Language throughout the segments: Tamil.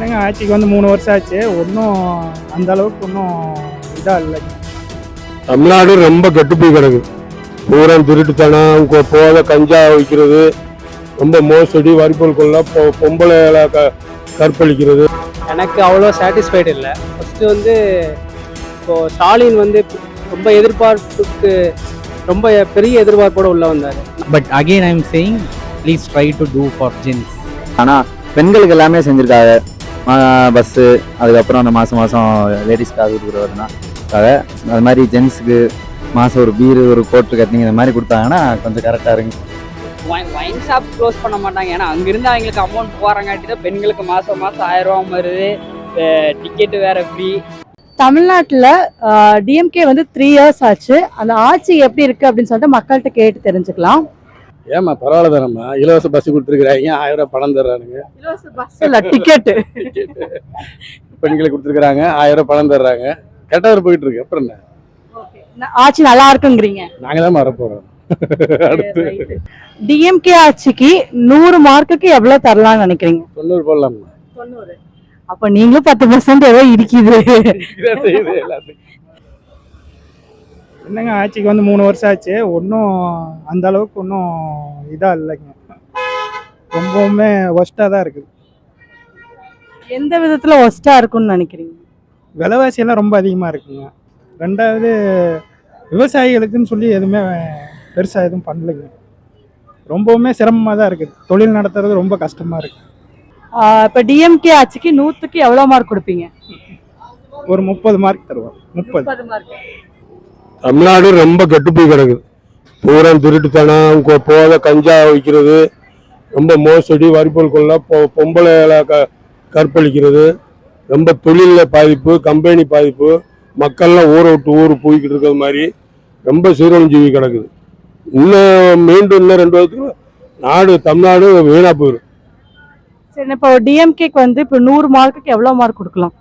என்னங்க ஆட்சிக்கு வந்து மூணு வருஷம் ஆச்சு. ஒன்றும் அந்த அளவுக்கு ஒன்றும் இதாக இல்லை. தமிழ்நாடு ரொம்ப கெட்டு போய் கிடக்குது பூரா திருட்டுத்தனம் கொ- போதை கஞ்சா வைக்கிறது ரொம்ப மோசடி வரிப்பொருள் கொள்ள பொ- பொம்பளைகளை க கற்பழிக்கிறது. எனக்கு அவ்வளோ சாட்டிஸ்ஃபைடு இல்லை. ஃபஸ்ட்டு வந்து இப்போது ஸ்டாலின் வந்து ரொம்ப எதிர்பார்ப்புக்கு ரொம்ப பெரிய எதிர்பார்ப்போட உள்ள வந்தார். But again I am saying please try to do for gents ஆனால் பெண்களுக்கு எல்லாமே செஞ்சுருக்காங்க. பஸ்ஸு அதுக்கப்புறம் அந்த மாதம் மாதம் லேடிஸ்க்காக கொடுக்குறதுனாக்காக அது மாதிரி ஜென்ஸுக்கு மாதம் ஒரு பீரு ஒரு கோட்டு கட்டிங் இந்த மாதிரி கொடுத்தாங்கன்னா கொஞ்சம் கரெக்டாக இருக்கும். வைன் ஷாப் க்ளோஸ் பண்ண மாட்டாங்க. ஏன்னா அங்கிருந்து அவங்களுக்கு அமௌண்ட் போகிறாங்காட்டி தான் பெண்களுக்கு மாதம் மாதம் ஆயிரம் ரூபா வருது. டிக்கெட்டு வேற ஃப்ரீ தமிழ்நாட்டில் டிஎம்கே வந்து த்ரீ இயர்ஸ் ஆச்சு. அந்த ஆட்சி எப்படி இருக்கு அப்படின்னு சொல்லிட்டு மக்கள்கிட்ட கேட்டு தெரிஞ்சுக்கலாம். ஏமா பரவாயில்ல தானம்மா இலவச பஸ் கொடுத்துருக்குறாங்க. ஆயிரம் ரூபாய் பணம் தர்றானுங்க. பஸ் இல்ல டிக்கெட்டு பெண்களுக்கு கொடுத்துருக்குறாங்க. ஆயிரம் ரூபாய் பணம் தர்றாங்க. கரெக்டாக போயிட்டு இருக்கு அப்புறம் என்ன? ஆட்சி நல்லா இருக்குங்கிறீங்க. நாங்கள் தான் வரப்போகிறோம் அடுத்து. டிஎம்கே ஆட்சிக்கு நூறு மார்க்குக்கு எவ்வளவு தரலாம்னு நினைக்கிறீங்க? தொண்ணூறு போடலாமா தொண்ணூறு. அப்ப நீங்களும் பத்து பர்சன்ட் ஏதோ இருக்குது என்னங்க ஆட்சிக்கு வந்து மூணு வருஷம் ஆச்சு. ஒன்றும் அந்த அளவுக்கு ஒன்றும் இதாக இல்லைங்க. ரொம்பவுமே ஒஸ்ட்டாக தான் இருக்குது. எந்த விதத்துல ஒஸ்டா இருக்கும்னு நினைக்கிறீங்க? விலைவாசி எல்லாம் ரொம்ப அதிகமாக இருக்குங்க. ரெண்டாவது விவசாயிகளுக்குன்னு சொல்லி எதுவுமே பெருசாக எதுவும் பண்ணலைங்க. ரொம்பவுமே சிரமமாக தான் இருக்குது. தொழில் நடத்துறது ரொம்ப கஷ்டமாக இருக்குது இப்ப டிஎம்கே ஆட்சிக்கு நூத்துக்கு எவ்வளவு மார்க் கொடுப்பீங்க? ஒரு முப்பது மார்க் தருவோம். முப்பது. மார்க் தமிழ்நாடு ரொம்ப கெட்டு போய் கிடக்குது. பூரா திருட்டுத்தனம் போதை கஞ்சா வைக்கிறது ரொம்ப மோசடி வரிப்பொருள் கொள்ள பொ- பொம்பளைகளை க கற்பழிக்கிறது ரொம்ப தொழிலில் பாதிப்பு கம்பெனி பாதிப்பு மக்கள்லாம் ஊரை விட்டு ஊர் போய்கிட்டு இருக்கிறது மாதிரி ரொம்ப சீரழிஞ்சு கிடக்குது. இன்னும் மீண்டும் இன்னும் ரெண்டு வருஷத்துக்கு நாடு தமிழ்நாடு வீணாக போயிடும் சரி இப்போ டிஎம்கேக்கு வந்து இப்போ நூறு மார்க்குக்கு எவ்வளவு மார்க் கொடுக்கலாம்?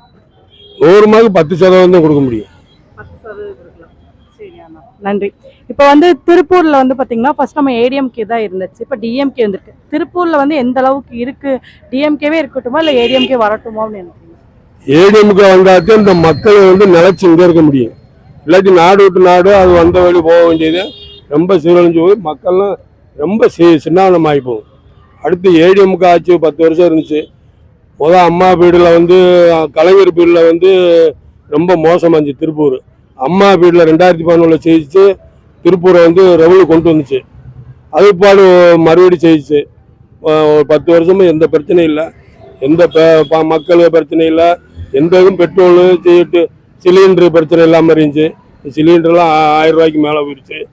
நூறு மார்க்கு பத்து சதவீதம் தான் கொடுக்க முடியும். நன்றி. இப்போ வந்து திருப்பூரில் வந்து பார்த்தீங்கன்னா ஃபர்ஸ்ட் நம்ம ஏடிஎம்கே தான் இருந்துச்சு. இப்போ டிஎம்கே வந்திருக்கு. திருப்பூரில் வந்து எந்த அளவுக்கு இருக்கு? டிஎம்கேவே இருக்கட்டுமா? இல்லை ஏடிஎம்கே வரட்டுமா அப்படின்னு ஏடிஎம்கே வந்தாச்சும் இந்த மக்கள் வந்து நிலச்சி இங்கே இருக்க முடியும். இல்லாட்டி நாடு விட்டு நாடு அது வந்த வழி போக வேண்டியது. ரொம்ப சீரழிஞ்சு போய் மக்கள்லாம் ரொம்ப சி சின்னாவனம் ஆகி போகும். அடுத்து ஏடிஎம்கே ஆச்சு பத்து வருஷம் இருந்துச்சு. முதல் அம்மா பீடில் வந்து கலைஞர் பீடில் வந்து ரொம்ப மோசமாச்சு திருப்பூர். அம்மா வீட்டில் ரெண்டாயிரத்தி பதினொன்றில் செய்திச்சு திருப்பூரை வந்து ரவுல கொண்டு வந்துச்சு. அதுபாடு மறுபடி ஜெயிச்சு. ஒரு பத்து வருஷமும் எந்த பிரச்சனையும் இல்லை. எந்த ப- பிரச்சனை இல்லை. எந்த இதுவும் பெட்ரோலு சீட்டு சிலிண்டரு பிரச்சனை இல்லாமல் இருந்துச்சு. சிலிண்டர்லாம் ஆ- ஆயிரம் ரூபாய்க்கு மேலே போயிடுச்சு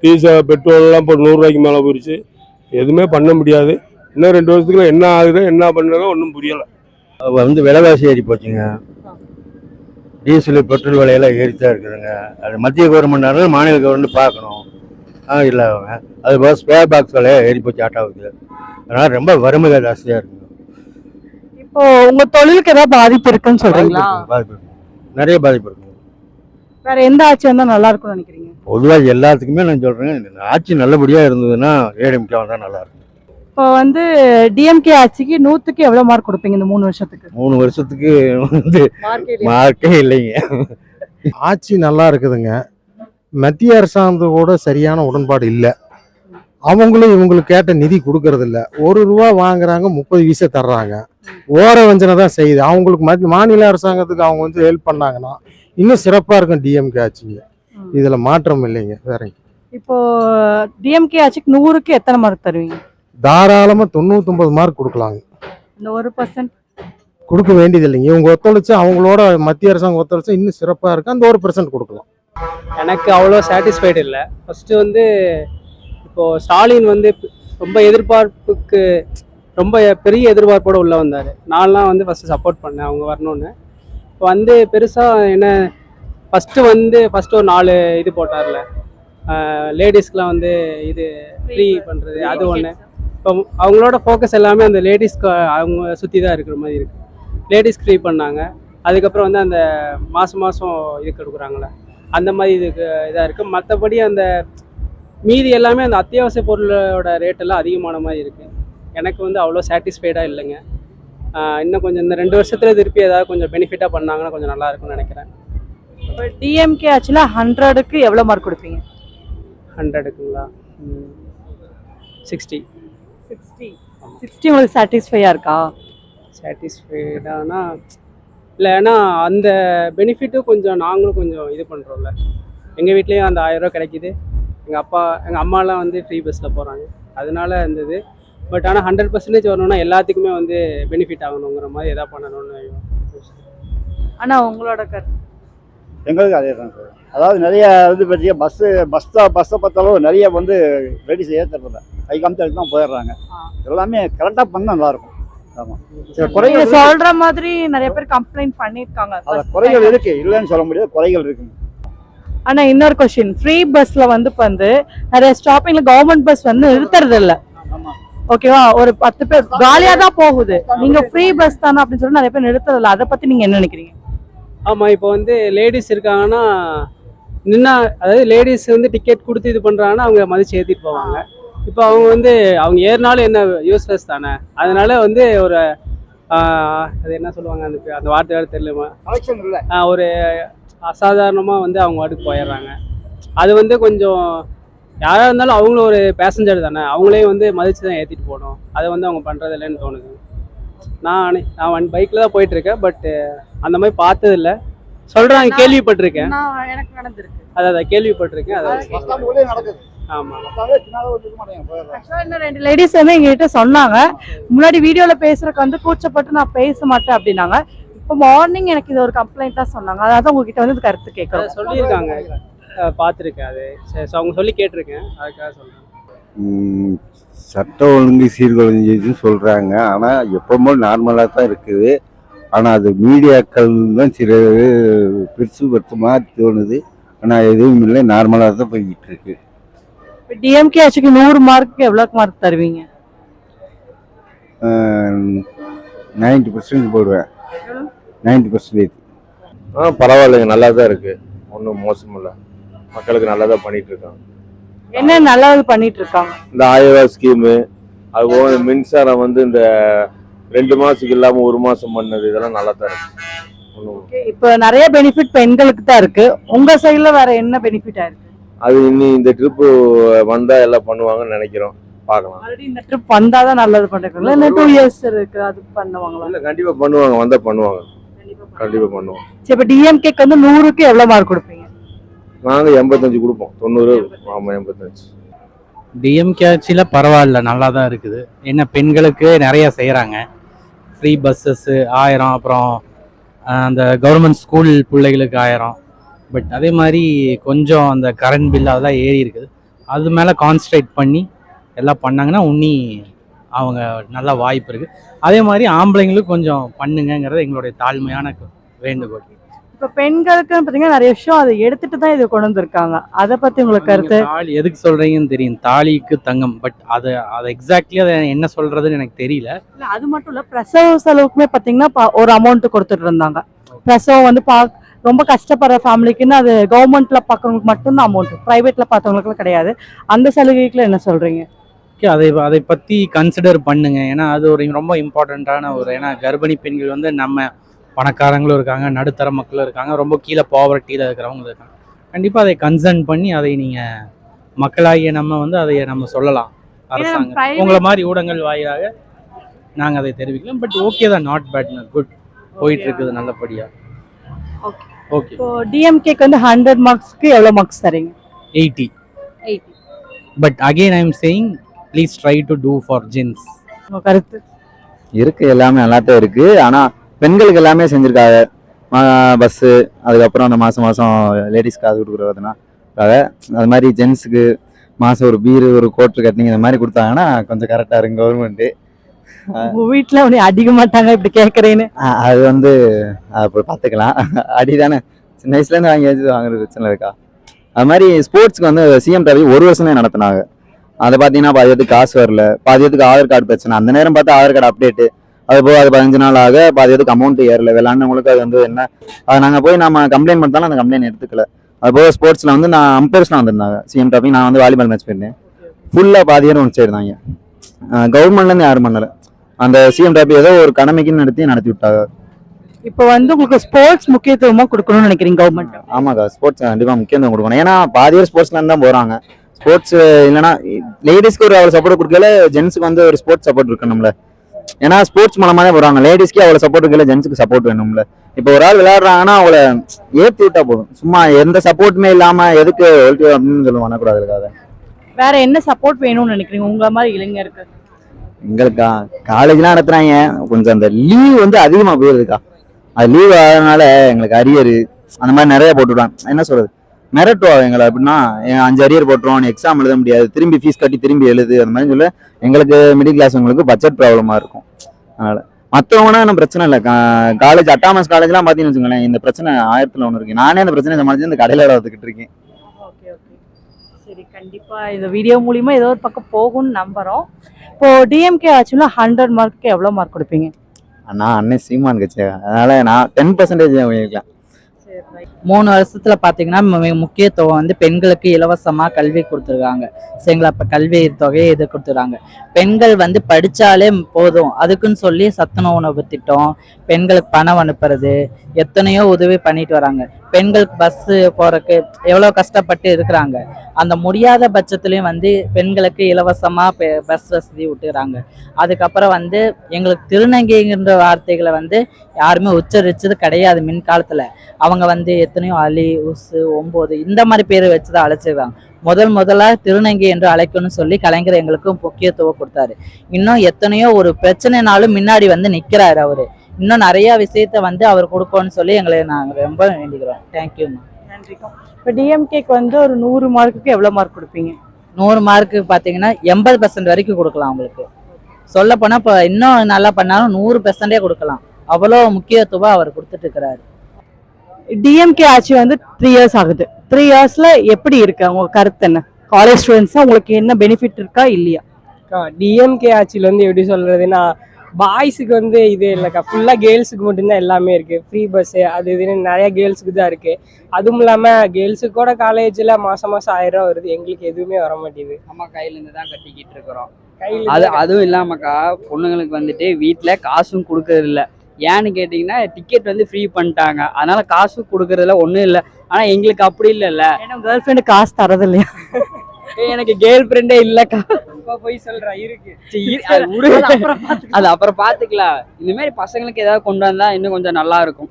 டீசல் பெட்ரோல்லாம் இப்போ நூறுரூவாய்க்கு மேலே போயிடுச்சு எதுவுமே பண்ண முடியாது. இன்னும் ரெண்டு வருஷத்துக்குள்ள என்ன ஆகுது என்ன பண்ணுறதோ ஒன்றும் புரியலை. வந்து விலைவாசி ஏறி போச்சுங்க. டீசல் பெட்ரோல் விலையெல்லாம் ஏறித்தான் இருக்குதுங்க. அது மத்திய கவர்மெண்ட்னால மாநில கவர்மெண்ட் பார்க்கணும். ஆ இல்லை அவங்க. அது போக ஸ்பேர் பாக்ஸ் விலையை ஏறி போச்சு ஆட்டாவுக்கு அதனால் ரொம்ப வறுமை ஜாஸ்தியாக இருக்குங்க. இப்போ உங்க தொழிலுக்கு ஏதாவது பாதிப்பு இருக்குன்னு சொல்றீங்களா? பாதிப்பு இருக்குங்க. நிறைய பாதிப்பு இருக்குங்க. வேற எந்த ஆட்சி வந்தா நல்லா இருக்கும்னு நினைக்கிறீங்க? பொதுவாக எல்லாத்துக்குமே நான் சொல்கிறேன் ஆட்சி நல்லபடியாக இருந்ததுன்னா ஏடிஎம்கே வந்தால் நல்லா இருக்கும். இப்போ வந்து டிஎம்கே ஆட்சிக்கு நூத்துக்கு எவ்வளவு மார்க் கொடுப்பீங்க இந்த மூணு வருஷத்துக்கு? மூணு வருஷத்துக்கு வந்து மார்க்கே இல்லைங்க. ஆட்சி நல்லா இருக்குதுங்க. மத்திய அரசாங்கத்தோட சரியான உடன்பாடு இல்லை. அவங்களும் இவங்களுக்கு கேட்ட நிதி கொடுக்கறது இல்ல. ஒரு ரூபா வாங்குறாங்க முப்பது வீசை தர்றாங்க. ஓர வஞ்சனை தான் செய்யுது. அவங்களுக்கு மத்- மாநில அரசாங்கத்துக்கு அவங்க வந்து ஹெல்ப் பண்ணாங்கன்னா இன்னும் சிறப்பா இருக்கும் டிஎம்கே ஆட்சிங்க. இதுல மாற்றம் இல்லைங்க வேற இப்போ டிஎம்கே ஆட்சிக்கு நூறுக்கு எத்தனை மார்க் தருவீங்க? தாராளமா தொண்ணூத்தொன்பது மார்க் கொடுக்கலாங்க. இந்த ஒரு பர்சன்ட் கொடுக்க வேண்டியது இல்லைங்க இவங்க ஒத்துழைச்சு அவங்களோட மத்திய அரசாங்கம் ஒத்துழைச்சா இன்னும் சிறப்பா இருக்கு. அந்த ஒரு பெர்சன்ட் கொடுக்கலாம். எனக்கு அவ்வளோ சாட்டிஸ்ஃபைடு இல்லை. ஃபஸ்ட்டு வந்து இப்போது ஸ்டாலின் வந்து ரொம்ப எதிர்பார்ப்புக்கு ரொம்ப பெரிய எதிர்பார்ப்போட உள்ளே வந்தார். நான்லாம் வந்து ஃபஸ்ட்டு சப்போர்ட் பண்ணேன் அவங்க வரணும்னு. இப்போ வந்து பெருசாக என்ன ஃபஸ்ட்டு வந்து ஃபஸ்ட்டு ஒரு நாலு இது போட்டார்ல. லேடிஸ்க்குலாம் வந்து இது ஃப்ரீ பண்ணுறது அது ஒன்று இப்போ அவங்களோட ஃபோக்கஸ் எல்லாமே அந்த லேடிஸ்க்கு அவங்க சுற்றி தான் இருக்கிற மாதிரி இருக்குது லேடிஸ் ஃப்ரீ பண்ணாங்க. அதுக்கப்புறம் வந்து அந்த மாதம் மாதம் இது கொடுக்குறாங்களே அந்த மாதிரி இதுக்கு இதாக இருக்குது மற்றபடி அந்த மீதி எல்லாமே அந்த அத்தியாவசிய பொருளோட ரேட் எல்லாம் அதிகமான மாதிரி இருக்குது எனக்கு வந்து அவ்வளோ சாட்டிஸ்ஃபைடாக இல்லைங்க. இன்னும் கொஞ்சம் இந்த ரெண்டு வருஷத்துல திருப்பி ஏதாவது கொஞ்சம் பெனிஃபிட்டாக பண்ணாங்கன்னா கொஞ்சம் நல்லா இருக்கும்னு நினைக்கிறேன். இப்போ டிஎம்கே ஆச்சுல ஹண்ட்ரடுக்கு எவ்வளோ மார்க் கொடுப்பீங்க? ஹண்ட்ரடுக்குங்களா சிக்ஸ்டி சிக்ஸ்டி சிக்ஸ்டி உங்களுக்கு சாட்டிஸ்ஃபையாக இருக்கா? சாட்டிஸ்ஃபைடானா இல்லை ஏன்னா அந்த பெனிஃபிட்டும் கொஞ்சம் நாங்களும் கொஞ்சம் இது பண்ணுறோம்ல எங்கள் வீட்லேயும் அந்த ஆயிரரூவா கிடைக்கிது. எங்கள் அப்பா எங்கள் அம்மாலாம் வந்து ஃப்ரீ பஸ்ஸில் போகிறாங்க அதனால இருந்தது பட் ஆனால் ஹண்ட்ரட் பர்சன்டேஜ் வரணும்னா எல்லாத்துக்குமே வந்து பெனிஃபிட் ஆகணுங்கிற மாதிரி எதாவது பண்ணணும்னு ஆனால் உங்களோட கருத்து எங்களுக்கு அதே தான் சார் அதாவது நிறைய இது பற்றிய பஸ்ஸு பஸ் பஸ்ஸை பார்த்தாலும் நிறைய வந்து லேடிஸ் ஏற்றுறதில்ல கை காமிச்சு தான் போயிடுறாங்க. எல்லாமே கரெக்டாக பண்ணால் நல்லாயிருக்கும். ஆமாம் சில நீங்க குறைகள் சொல்ற மாதிரி நிறைய பேர் கம்ப்ளைண்ட் பண்ணிருக்காங்க அதில் குறைகள் இருக்கு. இல்லைன்னு சொல்ல முடியாது. குறைகள் இருக்குங்க ஆனா இன்னொரு கொஸ்டின் ஃப்ரீ பஸ்ல வந்து இப்ப வந்து நிறைய ஸ்டாப்பிங்ல கவர்மெண்ட் பஸ் வந்து நிறுத்துறது இல்ல. ஓகேவா ஒரு பத்து பேர் காலியா தான் போகுது. நீங்க ஃப்ரீ பஸ் தானே அப்படின்னு சொல்லி நிறைய பேர் நிறுத்துறது இல்ல. அதை பத்தி நீங்க என்ன நினைக்கிறீங்க? ஆமாம் இப்போ வந்து லேடிஸ் இருக்காங்கன்னா நின்னா அதாவது லேடிஸ் வந்து டிக்கெட் கொடுத்து இது பண்ணுறாங்கன்னா அவங்க மதிச்சு ஏற்றிட்டு போவாங்க. இப்போ அவங்க வந்து அவங்க ஏறினாலும் என்ன யூஸ்லெஸ் தானே? அதனால வந்து ஒரு அது என்ன சொல்லுவாங்க அந்த அந்த வார்த்தை வேறு தெரியலமா கலெக்ஷன் இல்லை. ஆஹ், ஒரு அசாதாரணமாக வந்து அவங்க வாட்டுக்கு போயிடுறாங்க. அது வந்து கொஞ்சம் யாராக இருந்தாலும் அவங்களும் ஒரு பேசஞ்சர் தானே? அவங்களே வந்து மதித்து தான் ஏற்றிட்டு போகணும். அதை வந்து அவங்க பண்ணுறது இல்லைன்னு தோணுது. நான் அனை- நான் ஒன் பைக்கில் தான் போயிட்டுருக்கேன். பட்டு அந்த மாதிரி பார்த்ததில்ல சொல்கிறாங்க கேள்விப்பட்டிருக்கேன். எனக்கு நடந்திருக்கு. அதான் கேள்விப்பட்டிருக்கேன். அதை ரெண்டு லேடிஸ் வந்து எங்ககிட்ட சொன்னாங்க முன்னாடி வீடியோல பேசுறதுக்கு வந்து கூச்சப்பட்டு நான் பேச மாட்டேன் அப்படின்னாங்க. இப்போ மார்னிங் எனக்கு இது ஒரு கம்ப்ளைண்டா சொன்னாங்க. அதாவது உங்ககிட்ட வந்து இது கருத்து கேட்கறோம் சொல்லியிருக்காங்க. பார்த்துருக்கேன் அது. அவங்க சொல்லி கேட்டிருக்கேன். அதுக்காக சொல்கிறேன் சட்ட ஒழுங்கு சீர்குலைஞ்சிதுன்னு சொல்கிறாங்க ஆனால் எப்பவுமே நார்மலாக தான் இருக்குது. ஆனால் அது மீடியாக்கள் தான் சில பெருசு படுத்துமா தோணுது. ஆனால் எதுவும் இல்லை நார்மலாக தான் போய்கிட்டு இருக்கு. இப்போ டிஎம்கே ஆச்சுக்கு நூறு மார்க்கு எவ்வளவு மார்க் தருவீங்க? நைன்டி பர்சன்ட் போடுவேன். நைன்டி பர்சன்டேஜ் ஆ பரவாயில்லைங்க நல்லா தான் இருக்கு. ஒன்றும் மோசம் இல்லை. மக்களுக்கு நல்லா தான் பண்ணிட்டு இருக்காங்க என்ன நல்லது பண்ணிட்டு இருக்காங்க இந்த ஆயிரம் ஸ்கீமு அது போக மின்சாரம் வந்து இந்த ரெண்டு மாசத்துக்கு இல்லாம ஒரு மாசம் பண்ணது இதெல்லாம் நல்லா தான் இருக்கு இப்போ நிறைய பெனிஃபிட் பெண்களுக்கு தான் இருக்கு. உங்க சைடுல வேற என்ன பெனிஃபிட்டா இருக்கு? அது இனி இந்த ட்ரிப்பு வந்தா எல்லாம் பண்ணுவாங்கன்னு நினைக்கிறோம். பார்க்கலாம். ஆல்ரெடி இந்த ட்ரிப் வந்தாதான் நல்லது பண்றாங்களா? இல்ல டூ இயர்ஸ் இருக்கு அது பண்ணுவாங்களா? இல்லை கண்டிப்பா பண்ணுவாங்க. வந்தா பண்ணுவாங்க. கண்டிப்பா பண்ணுவோம் சரி இப்போ டிஎம்கேக்கு வந்து நூறுக்கு எவ்வளவு மார்க் கொடுப்பீங்க? நாங்க எண்பத்தஞ்சு கொடுப்போம். தொண்ணூறு ஆமா எண்பத்தஞ்சு. டிஎம்கே ஆட்சியில் பரவாயில்ல நல்லா தான் இருக்குது. என்ன பெண்களுக்கு நிறைய செய்கிறாங்க ஃப்ரீ பஸ்ஸஸ்ஸு ஆயிரம் அப்புறம் அந்த கவர்மெண்ட் ஸ்கூல் பிள்ளைகளுக்கு ஆயிரம். பட் அதே மாதிரி கொஞ்சம் அந்த கரண்ட் பில் அதெல்லாம் ஏறி இருக்குது. அது மேலே கான்சன்ட்ரேட் பண்ணி எல்லாம் பண்ணாங்கன்னா உன்னி அவங்க நல்லா வாய்ப்பு இருக்குது அதே மாதிரி ஆம்பளைங்களுக்கும் கொஞ்சம் பண்ணுங்கங்கிறது எங்களுடைய தாழ்மையான வேண்டுகோள். இப்போ பெண்களுக்கு பாத்தீங்கன்னா நிறைய விஷயம் அதை எடுத்துட்டு தான் இது கொண்டு வந்திருக்காங்க. அதை பத்தி உங்களுக்கு கருத்து? தாலி எதுக்கு சொல்றீங்கன்னு தெரியும். தாலிக்கு தங்கம். பட் அது அதை எக்ஸாக்ட்லி அதை என்ன சொல்றதுன்னு எனக்கு தெரியல. இல்ல அது மட்டும் இல்ல பிரசவ செலவுக்குமே பாத்தீங்கன்னா பா- ஒரு அமௌண்ட் கொடுத்துட்டு இருந்தாங்க. பிரசவம் வந்து பா ரொம்ப கஷ்டப்படுற ஃபேமிலிக்குன்னு அது கவர்மெண்ட்ல பார்க்கறவங்களுக்கு மட்டும்தான் அமௌண்ட் பிரைவேட்ல பார்த்தவங்களுக்கு கிடையாது. அந்த சலுகைக்குள்ள என்ன சொல்றீங்க? அதை அதை பற்றி கன்சிடர் பண்ணுங்க. ஏன்னா அது ஒரு ரொம்ப இம்பார்ட்டண்ட்டான ஒரு ஏன்னா கர்ப்பிணி பெண்கள் வந்து நம்ம பணக்காரங்களும் இருக்காங்க நடுத்தர மக்களும் இருக்காங்க ரொம்ப கீழே பாவர்ட்டியில் இருக்கிறவங்களும் இருக்காங்க. கண்டிப்பாக அதை கன்சர்ன் பண்ணி அதை நீங்கள் மக்களாகிய நம்ம வந்து அதை நம்ம சொல்லலாம். அரசாங்கம். உங்களை மாதிரி ஊடகங்கள் வாயிலாக நாங்கள் அதை தெரிவிக்கலாம். பட் ஓகே தான் நாட் பேட் குட் போயிட்டு இருக்குது நல்லபடியாக Okay. ஓகே இப்போ டிஎம்கேக்கு வந்து ஹண்ட்ரட் மார்க்ஸ்க்கு எவ்வளவு மார்க்ஸ் தரீங்க? Eighty eighty but again I am saying please try to do for gents கருத்து? இருக்கு எல்லாமே நல்லா தான் இருக்கு. ஆனா பெண்களுக்கு எல்லாமே செஞ்சிருக்காங்க. பஸ்ஸு அதுக்கப்புறம் அந்த மாசம் மாசம் லேடிஸ் காது கொடுக்குறதுனாக்காக அது மாதிரி ஜென்ஸுக்கு மாசம் ஒரு பீரு ஒரு கோட்டு கட்டிங் இந்த மாதிரி கொடுத்தாங்கன்னா கொஞ்சம் கரெக்டா இருக்கு கவர்மெண்ட் உங்க வீட்டுல உன்னை அடிக்க மாட்டாங்க இப்படி கேக்குறேன்னு? அது வந்து அப்போ பார்த்துக்கலாம் அடிதானே? சின்ன வயசுல இருந்து வாங்கி வச்சு வாங்குறது பிரச்சனை இருக்கா? அது மாதிரி ஸ்போர்ட்ஸ்க்கு வந்து சிஎம் ரவி ஒரு வருஷமே நடத்தினாங்க. அதை பார்த்தீங்கன்னா பாதி பேத்துக்கு காசு வரல. பாதி பேத்துக்கு ஆதார் கார்டு பிரச்சனை. அந்த நேரம் பார்த்து ஆதார் கார்டு அப்டேட்டு அது போக அது பதினஞ்சு நாள் ஆக பாதி பேத்துக்கு அமௌண்ட் ஏறல. விளாண்டவங்களுக்கு அது வந்து என்ன? அது நாங்கள் போய் நம்ம கம்ப்ளைண்ட் பண்ணாலும் அந்த கம்ப்ளைண்ட் எடுத்துக்கல. அது போக ஸ்போர்ட்ஸில் வந்து நான் அம்பேர்ஸ்லாம் வந்திருந்தாங்க. சிஎம் டாபிக் நான் வந்து வாலிபால் மேட்ச் போயிருந்தேன். ஃபுல்லாக பாதி பேர் ஒன்று சேர்ந்தாங்க கவர்மெண்ட்லேருந்து யாரும் பண்ணலை. அந்த சிஎம் டாப் ஏதோ ஒரு கடமைக்குன்னு நடத்தி நடத்தி விட்டாங்க. இப்போ வந்து உங்களுக்கு ஸ்போர்ட்ஸ் முக்கியத்துவமா கொடுக்கணும்னு நினைக்கிறீங்க கவர்மெண்ட் ஆமாக்கா ஸ்போர்ட்ஸ் கண்டிப்பாக முக்கியத்துவம் கொடுக்கணும். ஏன்னா பாதி பேர் ஸ்போர்ட்ஸ்ல தான் போகிறாங்க ஸ்போர்ட்ஸ் இல்லைன்னா லேடிஸ்க்கு ஒரு அவ்வளோ சப்போர்ட் கொடுக்கல ஜென்ஸுக்கு வந்து ஒரு ஸ்போர்ட்ஸ் சப்போர்ட் இருக்கணும்ல. ஏன்னா ஸ்போர்ட்ஸ் மூலமா தான் போகிறாங்க லேடிஸ்க்கு அவ்வளோ சப்போர்ட் இருக்கல ஜென்ஸுக்கு சப்போர்ட் வேணும்ல. இப்போ ஒரு ஆள் விளையாடுறாங்கன்னா அவங்கள ஏற்றி விட்டா போதும். சும்மா எந்த சப்போர்ட்டுமே இல்லாமல் எதுக்கு அப்படின்னு சொல்லி அதுக்காக. வேற என்ன சப்போர்ட் வேணும்னு நினைக்கிறீங்க? உங்களை மாதிரி இளைஞருக்கு. எங்களுக்கா? காலேஜ்லாம் நடத்துறாங்க. கொஞ்சம் அந்த லீவ் வந்து அதிகமாக போயிருதுக்கா. அது லீவ் ஆகிறதுனால எங்களுக்கு அரியர் அந்த மாதிரி நிறைய போட்டுவிட்டாங்க என்ன சொல்றது? மிரட்டுவா எங்களை. அப்படின்னா அஞ்சு அரியர் போட்டுருவோம். எக்ஸாம் எழுத முடியாது. திரும்பி ஃபீஸ் கட்டி திரும்பி எழுது. அந்த மாதிரி சொல்ல எங்களுக்கு மிடில் கிளாஸ்ங்களுக்கு பட்ஜெட் ப்ராப்ளமாக இருக்கும். அதனால மற்றவங்கன்னா நம்ம பிரச்சனை இல்லை. காலேஜ் அட்டாமஸ் காலேஜ்லாம் பார்த்தீங்கன்னு வச்சுக்கோங்களேன். இந்த பிரச்சனை ஆயிரத்தில் ஒன்று இருக்கு. நானே அந்த பிரச்சனை சமாளிச்சு இந்த கடையில் வளர்த்துக்கிட்டு இருக்கேன். சரி கண்டிப்பா இந்த வீடியோ மூலியமா ஏதோ ஒரு பக்கம் போகும்னு நம்புறோம். இப்போ டிஎம்கே ஆச்சுன்னா ஹண்ட்ரட் மார்க்கு எவ்வளவு மார்க் கொடுப்பீங்க? நான் அண்ணன் சீமான் கட்சி அதனால நான் டென் பர்சன்டேஜ் மூணு வருஷத்துல பாத்தீங்கன்னா முக்கியத்துவம் வந்து பெண்களுக்கு இலவசமா கல்வி கொடுத்துருக்காங்க. சரிங்களா? இப்ப கல்வி தொகையை இது கொடுத்துருக்காங்க. பெண்கள் வந்து படிச்சாலே போதும். அதுக்குன்னு சொல்லி சத்துணவு உணவு திட்டம் பெண்களுக்கு பணம் அனுப்புறது எத்தனையோ உதவி பண்ணிட்டு வராங்க. பெண்களுக்கு பஸ் போறதுக்கு எவ்வளவு கஷ்டப்பட்டு இருக்கிறாங்க. அந்த முடியாத பட்சத்துலேயும் வந்து பெண்களுக்கு இலவசமா பஸ் வசதி விட்டுறாங்க. அதுக்கப்புறம் வந்து எங்களுக்கு திருநங்கைங்கிற வார்த்தைகளை வந்து யாருமே உச்சரிச்சது கிடையாது மின் காலத்துல. அவங்க வந்து எத்தனையோ அலி உசு ஒம்பது இந்த மாதிரி பேர் வச்சு தான் அழைச்சிருக்காங்க. முதல் முதலா திருநங்கை என்று அழைக்கணும்னு சொல்லி கலைஞர் எங்களுக்கும் முக்கியத்துவம் கொடுத்தாரு. இன்னும் எத்தனையோ ஒரு பிரச்சனைனாலும் முன்னாடி வந்து நிக்கிறாரு அவரு. இன்னும் நிறைய விஷயத்த வந்து அவர் கொடுக்கணும்னு சொல்லி எங்களை நாங்கள் ரொம்ப வேண்டிக்கிறோம். தேங்க்யூம்மா நன்றிக்கும். இப்போ டிஎம்கேக்கு வந்து ஒரு நூறு மார்க்குக்கு எவ்வளவு மார்க் கொடுப்பீங்க? நூறு மார்க்கு பார்த்தீங்கன்னா எண்பது பர்சன்ட் வரைக்கும் கொடுக்கலாம் அவங்களுக்கு. சொல்ல போனால் இப்போ இன்னும் நல்லா பண்ணாலும் நூறு பெர்சன்டே கொடுக்கலாம். அவ்வளோ முக்கியத்துவம் அவர் கொடுத்துட்டு இருக்கிறாரு. டிஎம்கே ஆட்சி வந்து த்ரீ இயர்ஸ் ஆகுது. த்ரீ இயர்ஸ்ல எப்படி இருக்கு? உங்க கருத்து என்ன? காலேஜ் ஸ்டூடெண்ட்ஸா உங்களுக்கு என்ன பெனிஃபிட் இருக்கா? இல்லையா? டிஎம்கே ஆட்சியில் வந்து எப்படி சொல்றதுன்னா பாய்ஸுக்கு வந்து இது இல்லைக்கா. ஃபுல்லாக கேர்ள்ஸுக்கு மட்டும்தான் எல்லாமே இருக்கு. ஃப்ரீ பஸ்ஸு அது இதுன்னு நிறைய கேர்ள்ஸுக்கு தான் இருக்கு. அதுவும் இல்லாமல் கேர்ள்ஸுக்கு கூட காலேஜில் மாசம் மாசம் ஆயிரம் ரூபா வருது. எங்களுக்கு எதுவுமே வர மாட்டேங்குது. அம்மா கையிலேருந்து தான் கட்டிக்கிட்டு இருக்கிறோம். கையில் அது அதுவும் இல்லாமக்கா பொண்ணுங்களுக்கு வந்துட்டு வீட்டில் காசும் கொடுக்கறது இல்ல. ஏன்னு கேட்டிங்கன்னா டிக்கெட் வந்து ஃப்ரீ பண்ணிட்டாங்க. அதனால காசும் கொடுக்கறதுல ஒன்றும் இல்லை. ஆனால் எங்களுக்கு அப்படி இல்லைல்ல. ஏன்னா கேர்ள் ஃப்ரெண்டு காசு தரது இல்லையா ஏய், எனக்கு கேர்ள் ஃப்ரெண்டே இல்லைக்கா. இப்போ போய் சொல்றா இருக்கு. அது அப்புறம் பார்த்துக்கலாம் இந்த மாதிரி பசங்களுக்கு ஏதாவது கொண்டு வந்தா இன்னும் கொஞ்சம் நல்லா இருக்கும்.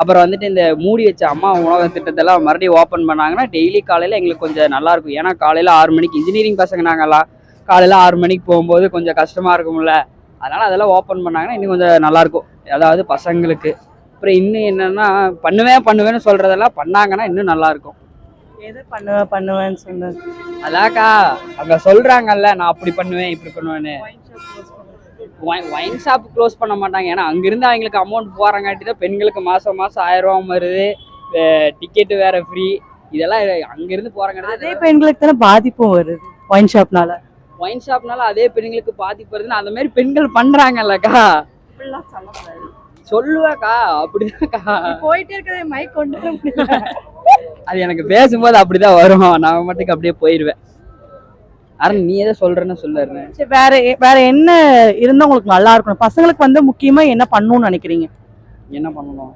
அப்புறம் வந்துட்டு இந்த மூடி வச்ச அம்மா உணவு திட்டத்தெல்லாம் மறுபடியும் ஓப்பன் பண்ணாங்கன்னா டெய்லி காலையில் எங்களுக்கு கொஞ்சம் நல்லா இருக்கும். ஏன்னா காலையில் ஆறு மணிக்கு இன்ஜினியரிங் பசங்க நாங்கெல்லாம். காலையில் ஆறு மணிக்கு போகும்போது கொஞ்சம் கஷ்டமா இருக்கும்ல. அதனால அதெல்லாம் ஓப்பன் பண்ணாங்கன்னா இன்னும் கொஞ்சம் நல்லா இருக்கும். அதாவது பசங்களுக்கு. அப்புறம் இன்னும் என்னன்னா பண்ணுவேன் பண்ணுவேன்னு சொல்றதெல்லாம் பண்ணாங்கன்னா இன்னும் நல்லா இருக்கும். எது பண்ணுவேன் பண்ணுவேன்னு சொன்னேன் அதாக்கா அங்க சொல்றாங்கல்ல நான் அப்படி பண்ணுவேன் இப்படி பண்ணுவேன்னு. ஒயின் ஷாப் க்ளோஸ் பண்ண மாட்டாங்க. ஏன்னா அங்கிருந்து அவங்களுக்கு அமௌண்ட் போறங்காட்டி தான் பெண்களுக்கு மாசம் மாசம் ஆயிரம் ரூபா வருது. டிக்கெட்டு வேற ஃப்ரீ இதெல்லாம் அங்கிருந்து அதே போறங்காட்டி பெண்களுக்கு தானே பாதிப்பும் வருது ஒயின் ஷாப்னால ஒயின் ஷாப்னால அதே பெண்களுக்கு பாதிப்பு வருதுன்னு அந்த மாதிரி பெண்கள் பண்றாங்கல்லக்கா. சொல்லுவாக்கா அப்படிதான்க்கா. போயிட்டே இருக்கிற மைக் கொண்டு. அது எனக்கு பேசும்போது அப்படிதான் வரும். நான் மட்டுக்கு அப்படியே போயிடுவேன் அரண் நீ எதை சொல்றேன்னு சொல்லுறேன் சரி வேற வேற என்ன இருந்தா உங்களுக்கு நல்லா இருக்கணும்? பசங்களுக்கு வந்து முக்கியமா என்ன பண்ணணும்னு நினைக்கிறீங்க? என்ன பண்ணணும்?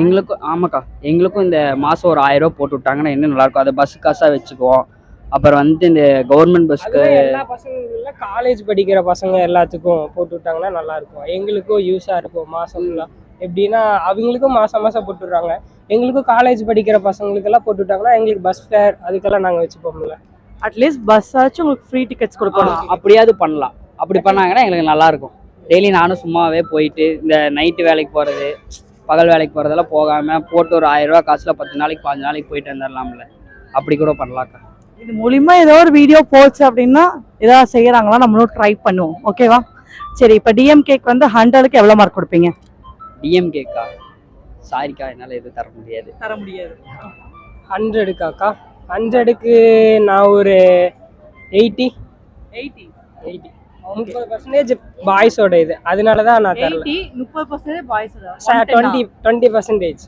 எங்களுக்கும் ஆமாக்கா. எங்களுக்கும் இந்த மாதம் ஒரு ஆயிரம் ரூபாய் போட்டு விட்டாங்கன்னா இன்னும் நல்லா இருக்கும்? அதை பஸ் காசாக வச்சுக்குவோம். அப்புறம் வந்துட்டு இந்த கவர்மெண்ட் பஸ்க்கு எல்லா காலேஜ் படிக்கிற பசங்க எல்லாத்துக்கும் போட்டு விட்டாங்கன்னா நல்லா இருக்கும் எங்களுக்கும் யூஸாக இருக்கும் மாசம் ஃபுல்லாக எப்படின்னா அவங்களுக்கும் மாசம் மாசம் போட்டு விடுறாங்க. எங்களுக்கும் காலேஜ் படிக்கிற பசங்களுக்கெல்லாம் போட்டு விட்டாங்கன்னா எங்களுக்கு பஸ் ஃபேர் அதுக்கெல்லாம் நாங்கள் வச்சுப்போம்ல. அட்லீஸ்ட் பஸ் ஆச்சும் உங்களுக்கு ஃப்ரீ டிக்கெட்ஸ் கொடுக்கணும் அப்படியாவது பண்ணலாம். அப்படி பண்ணாங்கன்னா எங்களுக்கு நல்லா இருக்கும் டெய்லி நானும் சும்மாவே போயிட்டு இந்த நைட்டு வேலைக்கு போகிறது பகல் வேலைக்கு போகிறதெல்லாம் போகாமல் போட்டு ஒரு ஆயிரம் ரூபா காசில் பத்து நாளைக்கு பாஞ்சு நாளைக்கு போயிட்டு வந்துடலாம்ல அப்படி கூட பண்ணலாம்க்கா. இது மூலியமா ஏதோ ஒரு வீடியோ போச்சு அப்படின்னா ஏதாவது செய்யறாங்களா நம்மளும் ட்ரை பண்ணுவோம். ஓகேவா சரி இப்போ டிஎம்கேக்கு வந்து ஹண்ட்ரடுக்கு எவ்வளோ மார்க் கொடுப்பீங்க? டிஎம்கேக்கா சாரிக்கா என்னால் எதுவும் தர முடியாது. தர முடியாது. ஹண்ட்ரடுக்காக்கா ஹண்ட்ரடுக்கு நான் ஒரு எயிட்டி எயிட்டி எயிட்டி முப்பது பர்சன்டேஜ் பாய்ஸோட இது. அதனால தான் நான் தரல. முப்பது percentage boys twenty twenty percentage